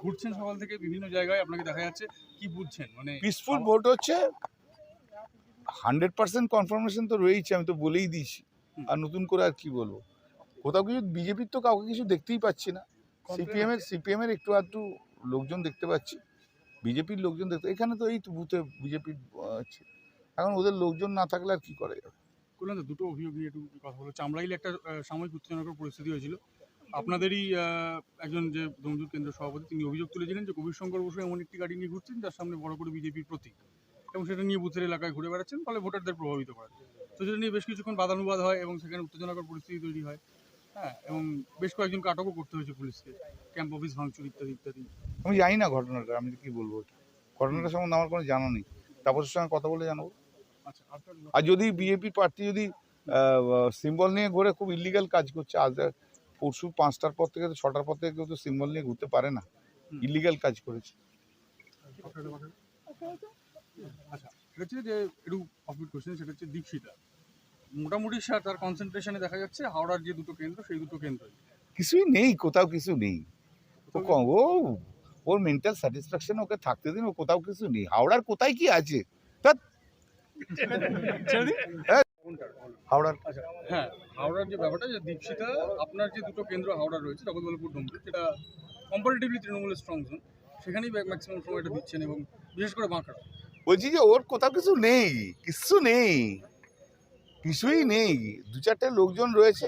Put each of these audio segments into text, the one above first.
ঘুরছেন সকাল থেকে বিভিন্ন জায়গায় আপনাকে দেখা যাচ্ছে। কি বুঝছেন? মানে পিসফুল ভোট হচ্ছে। হান্ড্রেড পার্সেন্ট কনফার্মেশন তো রয়েছে আমি তো বলেই দিয়েছি। আর নতুন করে আর কি বলব? কোথাও কিছু বিজেপির তো কাউকে কিছু দেখতেই পাচ্ছি না। সিপিএম এর সিপিএম এর একটু আধটু লোকজন দেখতে পাচ্ছি। বিজেপির লোকজন দেখতে এখানে তো এই তো বুথে বিজেপির আছে। এখন ওদের লোকজন না থাকলে আর কি করে যাবে? দুটো অভিযোগ নিয়ে একটু কথা হলো চামড়াইলে একটা সাময়িক উত্তেজনকর পরিস্থিতি হয়েছিল। আপনাদেরই একজন যে দমজুর কেন্দ্র সভাপতি তিনি অভিযোগ তুলেছিলেন যে কবির শঙ্কর বসু এমন একটি গাড়ি নিয়ে ঘুরছেন যার সামনে বড় করে বিজেপির প্রতীক। এবং সেটা নিয়ে বুথের এলাকায় ঘুরে বেড়াচ্ছেন ফলে ভোটারদের প্রভাবিত করা তো সেটা নিয়ে বেশ কিছুক্ষণ বাদানুবাদ হয় এবং সেখানে উত্তেজনকর পরিস্থিতি তৈরি হয়। হ্যাঁ এবং বেশ কয়েকজনকে আটকও করতে হয়েছে পুলিশকে। ক্যাম্প অফিস ভাঙচুর ইত্যাদি ইত্যাদি। আমি জানি না ঘটনাটা আমি কি বলব ঘটনাটা সম্বন্ধে আমার কোনো জানা নেই। তাপসের সঙ্গে কথা বলে জানাব। আচ্ছা আর যদি বিজেপি প্রার্থী যদি সিম্বল নিয়ে ঘুরে খুব ইলিগাল কাজ করছে আজ পরশু পাঁচটার পর থেকে তো ছটার পর থেকে কেউ তো সিম্বল নিয়ে ঘুরতে পারে না। ইলিগাল কাজ করেছে। আচ্ছা সেটা হচ্ছে যে একটু অফিট কোশ্চেন সেটা হচ্ছে দীক্ষিতা মোটামুটি সে- তার কনসেন্ট্রেশনে দেখা যাচ্ছে হাওড়ার যে দুটো কেন্দ্র সেই দুটো কেন্দ্র কিছুই নেই কোথাও কিছু নেই। ও ক- ও ওর মেন্টাল স্যাটিসফ্যাকশন ওকে থাকতে দিন ও কোথাও কিছু নেই। হাওড়ার কোথায় কি আছে? হাওড়ার। আচ্ছা হ্যাঁ। হাওড়ার যে ব্যাপারটা যে দীপশিতা আপনার যে দুটো কেন্দ্র হাওড়া রয়েছে জগৎবল্লভপুর ডোমপুর যেটা কম্পারেটিভলি তৃণমূলের স্ট্রং জোন সেখানেই ম্যাক্সিমাম সময়টা দিচ্ছেন এবং বিশেষ করে বাঁকড়া। বলছি যে ওর কোথাও কিছু নেই কিছু নেই কিছুই নেই দু চারটে লোকজন রয়েছে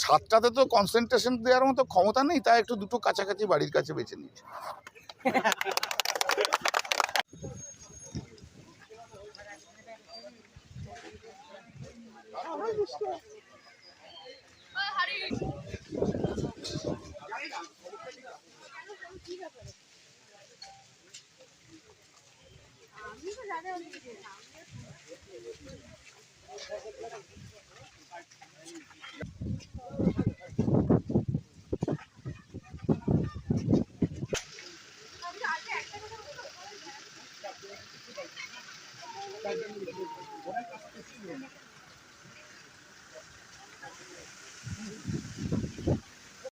সাতটাতে তো কনসেন্ট্রেশন দেওয়ার মতো ক্ষমতা নেই তাই একটু দুটো কাছাকাছি বাড়ির কাছে বেছে নিয়েছে। 他这个营业执。